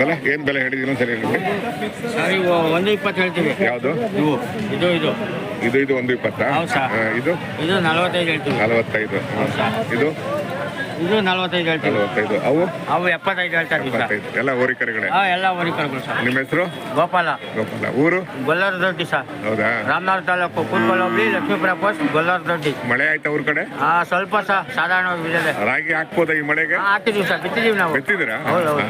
ಬೆಲೆ? ಏನು ಬೆಲೆ ಹೇಳಿದೀನ ಸರಿ ಹೇಳಿ. ಸರ್ ಇವು ಒಂದು ಇಪ್ಪತ್ತು ಹೇಳ್ತೀವಿ. ಯಾವುದು? ಇವು ಇದು ಇದು. ಇದು ಇದು ಒಂದು ಇಪ್ಪತ್ತಾ? ಇದು? ಇದು ನಲವತ್ತೈದು ಹೇಳ್ತೀವಿ. ನಲವತ್ತೈದು. ಇದು? ಇದು ನಲವತ್ತೈದು ಹೇಳ್ತೀವಿ. ನಲವತ್ತೈದು. ಅವು? ಅವು ಎಪ್ಪತ್ತೈದು ಹೇಳ್ತಾರೆ ಸರ್ ಎಲ್ಲ ಹೋರಿಕರೆಗಳೇ ಹಾಂ ಎಲ್ಲ ವರಿಕರ್ಗಳು ಸರ್. ನಿಮ್ಮ ಹೆಸರು? ಗೋಪಾಲ. ಗೋಪಾಲ. ಊರು? ಗೊಲ್ಲರ ದೊಡ್ಡಿ ಸರ್. ಹೌದಾ? ರಾಮನಗರ ತಾಲೂಕು ಕುಲ್ಬಲ್ ಹೋಗ್ಲಿ ಲಕ್ಷ್ಮೀಪುರ ಪೋಸ್ಟ್ ಗೊಲ್ಲರ ದೊಡ್ಡಿ. ಮಳೆ ಆಯ್ತಾ ಊರ್ ಕಡೆ? ಹಾ ಸ್ವಲ್ಪ ಸರ್ ಸಾಧಾರಣವಾಗಿ ಬಿದ್ದಿದೆ ರಾಗಿ ಹಾಕ್ಬೋದಾ ಈ ಮಳೆಗೆ? ಹಾಕಿದೀವಿ ಸರ್. ಬಿತ್ತಿದೀವಿ ನಾವು. ಬೆತ್ತಿದ್ದೀರಾ? ಹೌದು, ಹೌದು.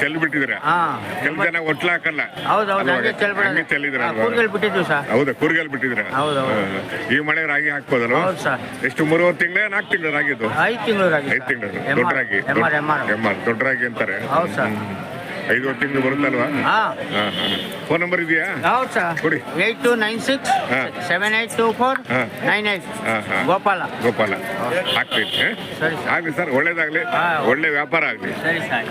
ಚೆಲ್ ಬಿಟ್ಟಿದ್ದೀರಾ? ಹಾ. ಕೆಲ ಜನ ಒಟ್ಲ ಹಾಕಲ್ಲ. ಹೌದು ಹೌದು? ಹಂಗೆ ಹಂಗೆ ಚೆಲ್ಲಿದ್ದೀರಾ ಅಲ್ವಾ? ಬಿಟ್ಟಿದ್ವಿ ಸರ್. ಹೌದಾ ಕೂರ್ಗಲ್ ಬಿಟ್ಟಿದ್ದೀರಾ? ಹೌದು, ಹೌದು. ಈ ಮಳೆ ರಾಗಿ ಹಾಕ್ಬೋದಲ್ವಾ? ಹೌದು ಸರ್. ಎಷ್ಟು ಮೂರುವರೆ ತಿಂಗಳೇ ನಾಲ್ಕು ತಿಂಗಳು ರಾಗಿದ್ದು ಐದು ತಿಂಗಳು ರಾಗಿ ಐದು ತಿಂಗಳು. ದೊಡ್ಡ ರಾಗಿ M R M R M R ದೊಡ್ಡ ರಾಗಿ ಅಂತಾರೆ. ಹೌದು ಸರ್. ಐದುವರೆ ತಿಂಗಳು ಬರುತ್ತಲ್ವಾ? ಹಾ. ಫೋನ್ ನಂಬರ್ ಇದೆಯಾ? ಹೌದು ಸರ್. ಕೊಡಿ. Eight two nine six. Seven eight two four. Nine eight. Gopala. Gopala. ಆಗ್ತೈತೆ ಆಗಲಿ. ಸರಿ ಸರ್. ಒಳ್ಳೇದಾಗಲಿ ಸರ್ ಒಳ್ಳೇದಾಗ್ಲಿ. ಒಳ್ಳೆ ವ್ಯಾಪಾರ ಆಗಲಿ. ಸರಿ ಸರ್.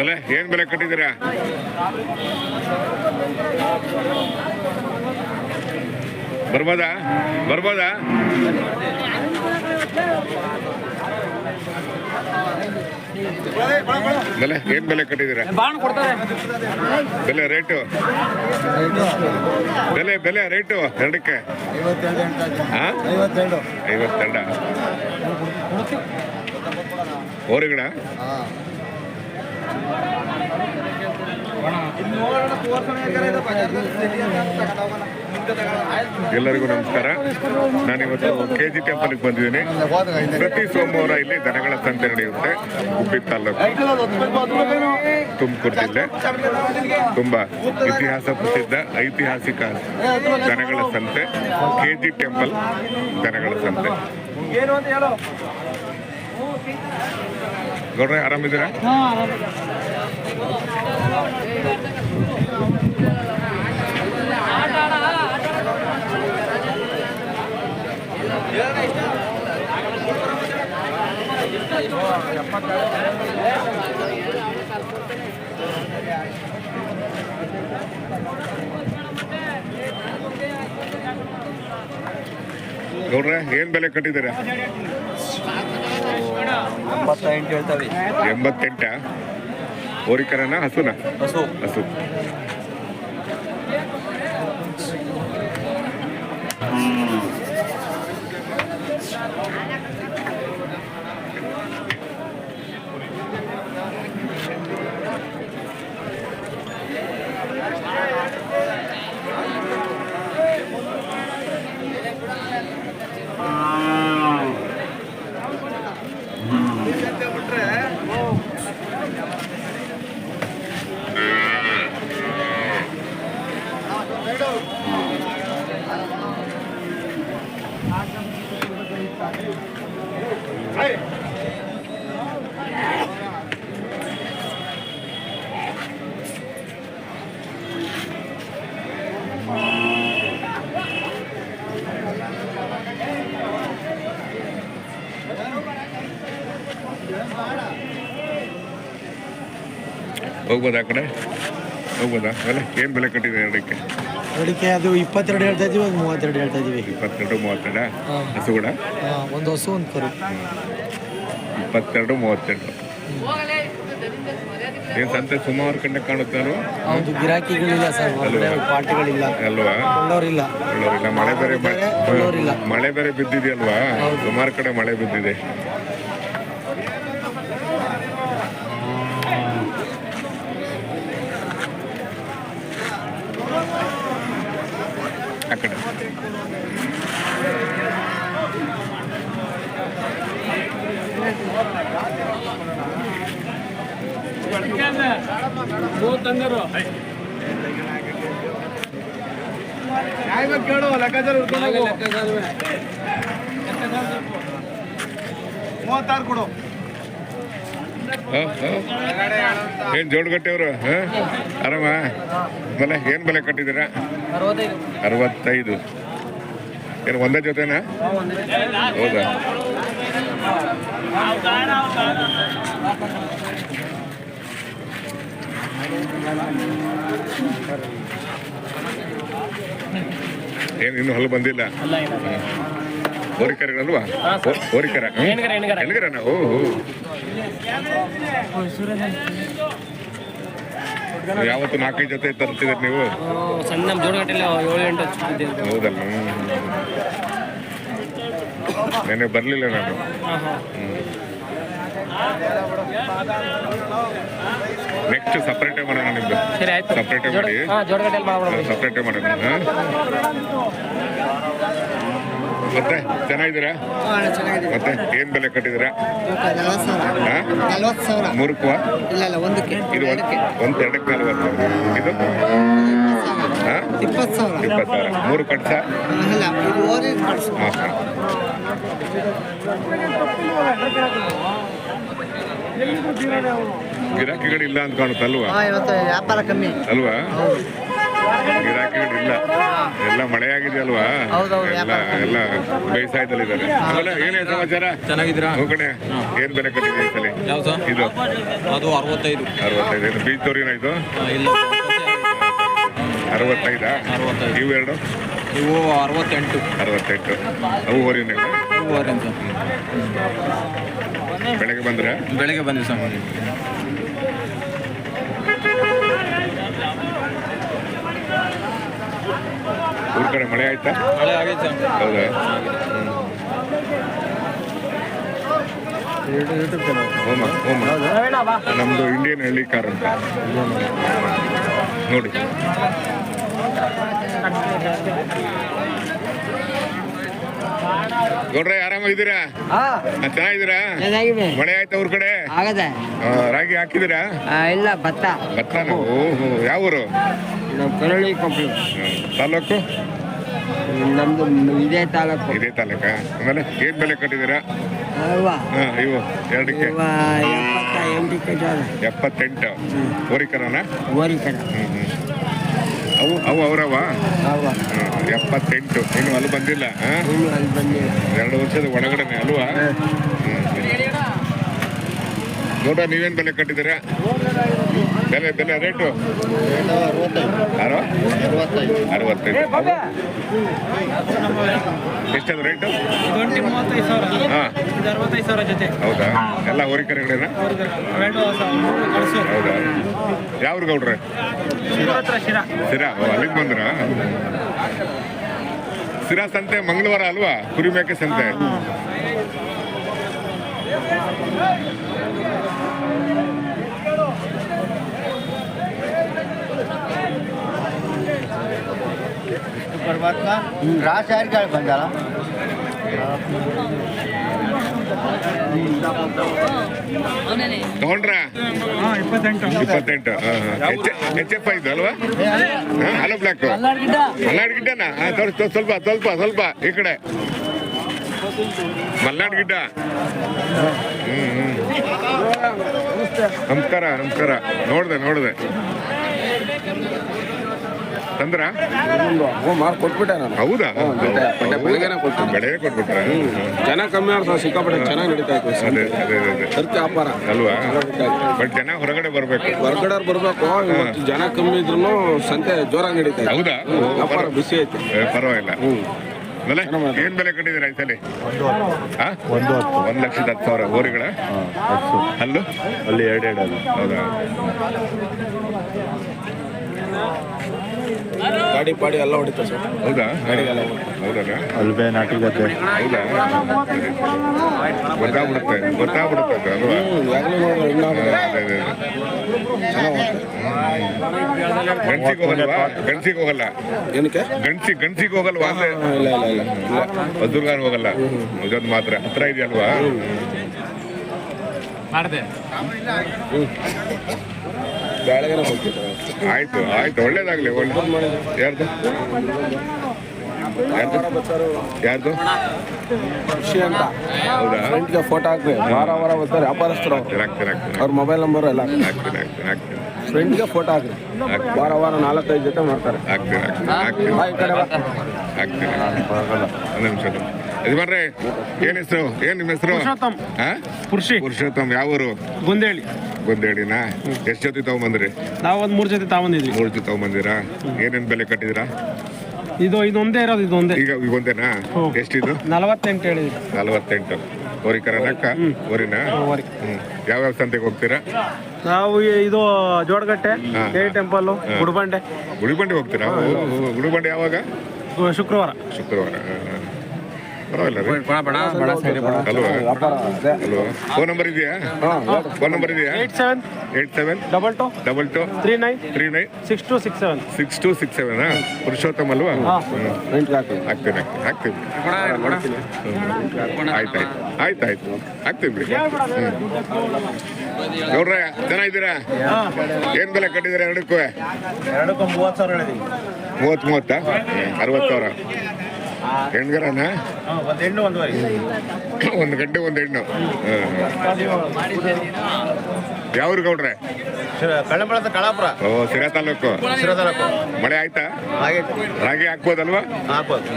ಬೆಲೆ ಏನ್ ಬೆಲೆ ಕಟ್ಟಿದ್ದೀರಾ? ಬರ್ಬೋದಾ? ಬರ್ಬೋದಾ? ಬೆಲೆ ಏನ್ ಬೆಲೆ ಕಟ್ಟಿದ್ದೀರಾ? ಬೆಲೆ ರೇಟು? ಬೆಲೆ ಬೆಲೆ ರೇಟು ಎರಡಕ್ಕೆ? ಐವತ್ತೆರಡ. ಓರಿಗಡ ಎಲ್ಲರಿಗೂ ನಮಸ್ಕಾರ. ನಾನಿವತ್ತು ಕೆ ಜಿ ಟೆಂಪಲ್ಗೆ ಬಂದಿದ್ದೀನಿ. ಪ್ರತಿ ಸೋಮವಾರ ಇಲ್ಲಿ ದನಗಳ ಸಂತೆ ನಡೆಯುತ್ತೆ. ಉಪ್ಪಿ ತಾಲೂಕು ತುಮಕೂರು ಜಿಲ್ಲೆ. ತುಂಬಾ ಇತಿಹಾಸ ಪ್ರಸಿದ್ಧ, ಐತಿಹಾಸಿಕ ದನಗಳ ಸಂತೆ. ಕೆ ಜಿ ಟೆಂಪಲ್ ದನಗಳ ಸಂತೆ. ಗೌಡ್ರೆ ಆರಾಮಿದ್ದೀರಾ ಗೌಡ್ರೆ ಏನ್ ಬೆಲೆ ಕಟ್ಟಿದ್ದೀರಾ? ಎಂಬತ್ತೆಂಟು ಹೇಳ್ತಾವೆ ಎಂಬತ್ತೆಂಟ. ಹೋರಿಕರನ ಹಸುನ? ಹಸು. ಹಸು. ಹೋಗ್ಬೋದಾ ಆ ಕಡೆ? ಹೋಗ್ಬೋದಾ? ಅಲ್ಲ ಏನು ಬೆಲೆ ಕಟ್ಟಿದೆ ಎರಡಕ್ಕೆ ಅಡಿಕೆ ಅದು ಇಪ್ಪತ್ತೆರಡು ಹೇಳ್ತಾ ಇದೀವಿ ಒಂದು ಮೂವತ್ತೆರಡು ಹೇಳ್ತಾ ಇದೀವಿ ಇಪ್ಪತ್ತೆರಡು ಮೂವತ್ತೆರಡ. ಹಸು ಕೂಡ? ಒಂದು ಹಸು ಒಂದು ಕರು. ಇಪ್ಪತ್ತೆರಡು ಮೂವತ್ತೆಂಟು ಏನು ಸಂತೆ ಸುಮಾರು ಕಂಡೆ ಕಾಣುತ್ತಾನು ಹೌದು ಗಿರಾಕಿಗಳಿಲ್ಲ ಸರ್ ಹೊರಗಡೆ ಪಾರ್ಟಿಗಳಿಲ್ಲ. ಅಲ್ವಾ? ಕೊಳ್ಳೋರಿಲ್ಲ ಮಳೆ ಬೇರೆ. ಮಳೆ ಬೇರೆ ಬಿದ್ದಿದೆಯಲ್ವಾ. ಸುಮಾರು ಕಡೆ ಮಳೆ ಬಿದ್ದಿದೆ. ಕೇಳು ಲೆಕ್ಕಾಚಾರ ಮೂವತ್ತಾರು ಹ? ಏನ್ ಕಟ್ಟಿವ್ರು ಆರಾಮ? ಬೆಲೆ ಏನ್ ಬೆಲೆ ಕಟ್ಟಿದ್ದೀರಾ? ಅರವತ್ತೈದು. ಏನು ಒಂದೇ ಜೊತೆನಾ? ಹೌದಾ? ಏನು ಇನ್ನು ಹಲ್ಲು ಬಂದಿಲ್ಲ? ಹೋರಿಕರಗಳಲ್ವಾ ಹೋರಿಕರ? ಹೆಣ್ಗರನ? ಓ ಯಾವತ್ತು ನಾಲ್ಕೈದು ಜೊತೆ ತರ್ತಿದ್ದೀರಿ ನೀವು? ಸಣ್ಣ ನಮ್ಮ ಜೋಡಗಟ್ಟೆಲ್ಲ ಏಳು ಎಂಟು ಹಚ್ಚಿದ್ದೇವೆ ಹೌದಲ್ಲ. ನೆನೆ ಬರಲಿಲ್ಲ ನಾನು. ನೆಕ್ಸ್ಟ್ ಸಪ್ರೇಟೇ ಮಾಡೋಣ ನಿಮ್ದು. ಸರಿ ಆಯ್ತು. ಸಪ್ರೇಟೇ ಮಾಡಿ. ಹಾಂ ಮಾಡ್ಬಿಡೋಣ. ಸಪ್ರೇಟೇ ಮಾಡೋಣ? ಮತ್ತೆ ಚೆನ್ನಾಗಿದ್ದೀರಾ? ಮತ್ತೆ ಏನ್ ಬೆಲೆ ಕಟ್ಟಿದ್ದೀರಾ? ಮೂರಕ್ಕೂ ಇದು ಒಂದು ಎರಡಕ್ಕೆ. ನಲ್ವತ್ತು ಇದು? ಹಾ? ಇಪ್ಪತ್ತು ಸಾವಿರ. ಇಪ್ಪತ್ತು ಸಾವಿರ. ಮೂರು ಕಟ್ಸ? ಹಾಂ ಹಾಂ. ಗಿರಾಕಿಗಳಿಲ್ಲ ಅಂತ ಕಾಣುತ್ತಲ್ವಾ ಅಲ್ವಾ? ಇವತ್ತು ವ್ಯಾಪಾರ ಕಮ್ಮಿ. ಅಲ್ವಾ? ಗಿರಾಕಿಗಳಿಲ್ಲ. ಎಲ್ಲ ಮಳೆ ಆಗಿದೆ ಅಲ್ವಾ ಎಲ್ಲ ಎಲ್ಲ ಬೇಸಾಯದಲ್ಲಿ ಬೇಸಾಯದಲ್ಲಿದ್ದಾರೆ ಆಮೇಲೆ ಏನೇ ಸಮಾಚಾರ? ಚೆನ್ನಾಗಿದ್ದೀರಾ? ಹ್ಞೂ ಕಣೆ. ಏನ್ ಬೆಲೆ ಕಟ್ಟಿದೆ ಈ ಸಲ? ಇದು. ಅದು ಅರವತ್ತೈದು. ಅರವತ್ತೈದು. ಬೀಜ ಇದು? ಆ, ಇಲ್ಲ. ಅರವತ್ತೈದಾ? ಅರವತ್ತೈದು. ಇವು ಎರಡು? ಇವು ಅರವತ್ತೆಂಟು. ಅರವತ್ತೆಂಟು. ಅವು ಹೊರಿನ ಬೆಳಗ್ಗೆ ಬಂದ್ರೆ? ಬೆಳಗ್ಗೆ ಬಂದಿವಿ ಸರ್. ಕಡೆ ಮಳೆ ಆಯ್ತಾ? ಮಳೆ ಆಗೈತೆ ಸರ್ ಹೌದಾ? ಹೋಮ. ಹೋಮ ನಮ್ದು ಇಂಡಿಯನ್ ಹಳ್ಳಿ ಕಾರ್ ಅಂತ. ನೋಡಿ. ಗೌಡ್ರೆ ಆರಾಮಾಗಿದ್ದೀರಾ ಚೆನ್ನಾಗಿದ್ದೀರಾ? ಚೆನ್ನಾಗಿದೆ. ಮಳೆ ಆಯ್ತಾ ಅವ್ರ ಕಡೆ? ರಾಗಿ ಹಾಕಿದಿರಾ ಇಲ್ಲ ಭತ್ತ. ಭತ್ತ ಓಹೋ ಯಾವ ಊರು. ತಾಲೂಕು ನಮ್ದು ಇದೇ ತಾಲೂಕು. ಇದೇ ತಾಲೂಕ? ಆಮೇಲೆ ಏನ್ ಬೆಲೆ ಕಟ್ಟಿದ್ದೀರಾ? ಅಲ್ವಾ ಹಾಂ ಇವು ಎರಡಕ್ಕೆ? ಇವ ಎಪ್ಪತ್ತ ಎಂಟು ಕಟ್ಟಾರ ಎಪ್ಪತ್ತೆಂಟು? ಓರಿಕರನ? ಓರಿ ಕಡ. ಅವು ಅವು ಅವರವ? ಅಲ್ವಾ ಎಪ್ಪತ್ತೆಂಟು. ಇನ್ನು ಅಲ್ಲಿ ಬಂದಿಲ್ಲ ಹಾಂ? ಇನ್ನು ಅಲ್ಲಿ ಬಂದಿಲ್ಲ. ಎರಡು ವರ್ಷದ ಒಳಗಡೆನೆ ಅಲ್ವಾ? ನೋಡ ನೀವೇನು ಬೆಲೆ ಕಟ್ಟಿದ್ದೀರಾ? ಬೆಲೆ ಬೆಲೆ ರೇಟು? ಅರವತ್ತೈದು? ಎಷ್ಟದು ರೇಟು? ಹೌದಾ? ಎಲ್ಲ ಹೋರಿಕರೆಗಳೇನ ಹೌದಾ? ಯಾವ್ರಿ ಗೌಡ್ರೆ? ಸಿರಾ ಓ, ಅಲ್ಲಿಂದ ಬಂದ್ರ? ಸಿರಾ ಸಂತೆ ಮಂಗಳವಾರ ಅಲ್ವಾ? ಕುರಿ ಮೇಕೆ ಸಂತೆ ಪರಮಾತ್ಮ. ರಾಸ ಯಾರಿಗೆ ಬಂದಲ್ಲ ತಗೊಂಡ್ರ? ಇಪ್ಪತ್ತೆಂಟು. ಇಪ್ಪತ್ತೆಂಟು ಎಚ್ ಎಫ್ ಐದು ಅಲ್ವಾ? Hello block. ಮಲ್ನಾಡ್ ಗಿಡ್ಡನಾ? ಸ್ವಲ್ಪ ಸ್ವಲ್ಪ ಸ್ವಲ್ಪ ಈ ಕಡೆ. ಮಲ್ನಾಡ್ ಗಿಡ್ಡ? ಹ್ಮ್ ಹ್ಮ್. ನಮಸ್ಕಾರ ನಮಸ್ಕಾರ. ನೋಡ್ದೆ ನೋಡ್ದೆ. ತಂದ್ರ? ಮಾರ್ಕ್ ಕೊಟ್ಬಿಟ್ಟೆ ನಾನು. ಹೌದಾ? ಬೆಳಗ್ಗೆನೆ ಕೊಡ್ತೀನಿ. ಬೆಳಗ್ಗೆ ಕೊಟ್ಬಿಟ್ರ? ಜನ ಕಮ್ಮಿ ಆಡ್ತಾವ ಸಿಕ್ಕಾಪಟ್ಟೆ ಚೆನ್ನಾಗಿ ನಡೀತಾ ಇತ್ತು ಅದೇ ಅದೇ ಅದೇ ಖರ್ಚು ವ್ಯಾಪಾರ ಅಲ್ವಾ? ಬಟ್ ಜನ ಹೊರಗಡೆ ಬರ್ಬೇಕು. ಹೊರಗಡೆ ಬರ್ಬೇಕು. ಇವತ್ತು ಜನ ಕಮ್ಮಿ ಇದ್ರು ಸಂತೆ ಜೋರಾಗಿ ನಡೀತಾ ಇದೆ. ಹೌದಾ? ವ್ಯಾಪಾರ ಬಿಸಿ ಐತೆ. ಪರವಾಗಿಲ್ಲ. ಆಮೇಲೆ ಏನ್ ಬೆಲೆ ಕಟ್ಟಿದ್ದೀರಾ ಈ ಸಲ ಹಾ? ಒಂದ್ ಲಕ್ಷದ ಹತ್ತು ಸಾವಿರ. ಹೋರಿಗಳ ಅಲ್ಲೂ ಅಲ್ಲಿ ಎರಡೆರಡು ಎರಡು ಹೌದಾ? ಗಾಡಿ ಪಾಡಿ ಎಲ್ಲ ಹೊಡಿತಾ ಸರ್. ಹೌದಾ? ಹೌದಾ? ಅಲ್ವೇ ನಾಟಿ ಗದ್ದೆ ಹೌದಾ? ಗೊತ್ತಾಗ್ಬಿಡುತ್ತೆ. ಗೊತ್ತಾಗ್ಬಿಡುತ್ತೆ ಅಲ್ವಾ. ಗಂಡ್ಸಿಗೆ ಹೋಗಲ್ವಾ? ಗಂಡ್ಸಿಗೆ ಹೋಗಲ್ಲ? ಏನಕ್ಕೆ? ಗಂಡ್ಸಿ ಗಂಡ್ಸಿಗೆ ಹೋಗಲ್ವಾ ಅಂದ್ರೆ? ಇಲ್ಲ ಇಲ್ಲ ಇಲ್ಲ. ಇಲ್ಲ ಹೋಗಲ್ಲ. ಇದೊಂದು ಮಾತ್ರ. ಹತ್ರ ಇದೆಯಲ್ವಾ? ಆಯ್ತು ಆಯ್ತು ಒಳ್ಳೇದಾಗ್ಲಿ ಒಳ್ಳೆ. ಯಾರ್ದು? ಖುಷಿ ಅಂತ. ಹೌದಾ? ಫ್ರೆಂಡ್ಗೆ ಫೋಟೋ ಹಾಕ್ರಿ ವಾರ ವಾರ ಬರ್ತಾರೆ ವ್ಯಾಪಾರಸ್ಥರು ಅವ್ರು. ಹಾಕ್ತೀನಿ ಹಾಕ್ತೀನಿ ಅವ್ರ ಮೊಬೈಲ್ ನಂಬರ್ ಎಲ್ಲ ಹಾಕ್ತೀನಿ. ಹಾಕ್ತೀನಿ ಹಾಕ್ತೀನಿ ಫ್ರೆಂಡ್ಗೆ ಫೋಟೋ ಹಾಕ್ರಿ. ವಾರ ವಾರ ನಾಲ್ಕೈದು ಜೊತೆ ಮಾಡ್ತಾರೆ. ಹಾಕ್ತೀನಿ ಹಾಕ್ತೀನಿ ಬಾ ಈ ಕಡೆ ಬಾ. ಹಾಕ್ತೀನಿ. ಒಂದು ನಿಮಿಷ ಯಜಮಾನ್ರೆ ಏನ್ ಹೆಸರು? ಏನ್ ನಿಮ್ಮ ಹೆಸರು? ಪುರುಷೋತ್ತಮ್. ಹಾ? ಪುರುಷಿ. ಪುರುಷೋತ್ತಮ್ ಯಾವ ಊರು? ಗುಂದೇಳಿ. ಗೊಂದೇಳಿನಾ? ಎಷ್ಟು ಜೊತೆ ತಗೊಂಬಂದ್ರಿ? ನಾವು ಒಂದು ಮೂರು ಜೊತೆ ತಗೊಂಡಿದ್ವಿ ಮೂರು ಜೊತೆ ತಗೊಂಬಂದಿರಾ? ಏನೇನ್ ಬೆಲೆ ಕಟ್ಟಿದಿರಾ? ಇದು ಇದೊಂದೇ ಇರೋದು ಇದೊಂದೇ. ಈಗ ಈಗ ಒಂದೇನಾ? ಹ್ಮ್. ಎಷ್ಟಿದು? ನಲವತ್ತೆಂಟು ಹೇಳಿದ್ವಿ ನಲವತ್ತೆಂಟು. ಓರಿಕರನಕ್ಕ ಓರಿನ ಓರಿ. ಹ್ಮ್ ಯಾವ್ಯಾವ ಸಂತೆಗೆ ಹೋಗ್ತೀರಾ? ನಾವು ಈ- ಇದು ಜೋಡಗಟ್ಟೆ. K temple Gudibande. ಗುಡಿಬಂಡಿ ಹೋಗ್ತೀರಾ? ಓ, ಓ, ಗುಡಿಬಂಡಿ ಯಾವಾಗ? ಶುಕ್ರವಾರ. ಶುಕ್ರವಾರ ಹಾ, ಹಾ. ಪರವಾಗಿಲ್ಲ ರೀ. ಫೋನ್ ನಂಬರ್ ಇದೆಯಾ? ಫೋನ್ ನಂಬರ್ ಇದೆಯಾ? Eight seven eight seven double two double two three nine three nine six two six seven six two six seven Purushottam ಅಲ್ವಾ? ಹಾಕ್ತೀನಿ. ಹಾಕ್ತೀನಿ ಹ್ಮ್. ಆಯ್ತು ಆಯ್ತು. ಆಯ್ತು ಆಯ್ತು. ಹಾಕ್ತೀವಿ ಬಿಡಿ. ನೋಡ್ರ ಚೆನ್ನಾಗಿದ್ದೀರಾ? ಏನ್ ಬೆಲೆ ಕಟ್ಟಿದ್ದೀರಾ ಎರಡಕ್ಕೂ? ಎರಡಕ್ಕೂ ಮೂವತ್ತು ಸಾವಿರ ಹೇಳಿದೀವಿ ಮೂವತ್ತು ಮೂವತ್ತಾ? ಅರವತ್ತು ಸಾವಿರ. ಹೆಣ್ಗರನ? ಒಂದು ಹೆಣ್ಣು ಒಂದುವರೆ. ಒಂದು ಗಂಟೆ ಒಂದು ಹೆಣ್ಣು. ಯಾವ್ರು ಗೌಡ್ರೆ? ಕಳ್ಳಂಬಳ ಕಳಾಪುರ. ಓ ಸಿರಾ ತಾಲೂಕು. ಶಿರೋದಲಕ್ಕೂ ಮಳೆ ಆಯ್ತಾ? ರಾಗಿ ಹಾಕ್ಬೋದಲ್ವಾ? ಹಾಕ್ಬೋದು.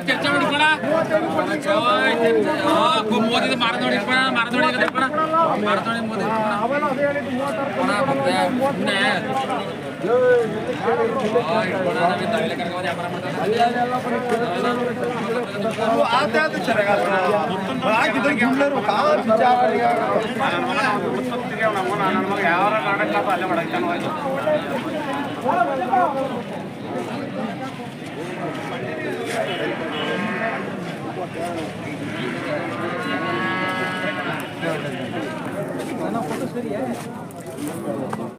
ಚರ್ಚೆ ಮಾಡಿಕೊಳ ಮೋದಿ. ಮಾರದೋಡಿ ಮಾರದೋಡಿ ಮಾರದೋಡಿ ಮೋದಿ ಯಾರ ಮಾಡಕ್ಕ ಅಲ್ಲೇ ಮಾಡಕ್ಕೆ போட்டோ சரியா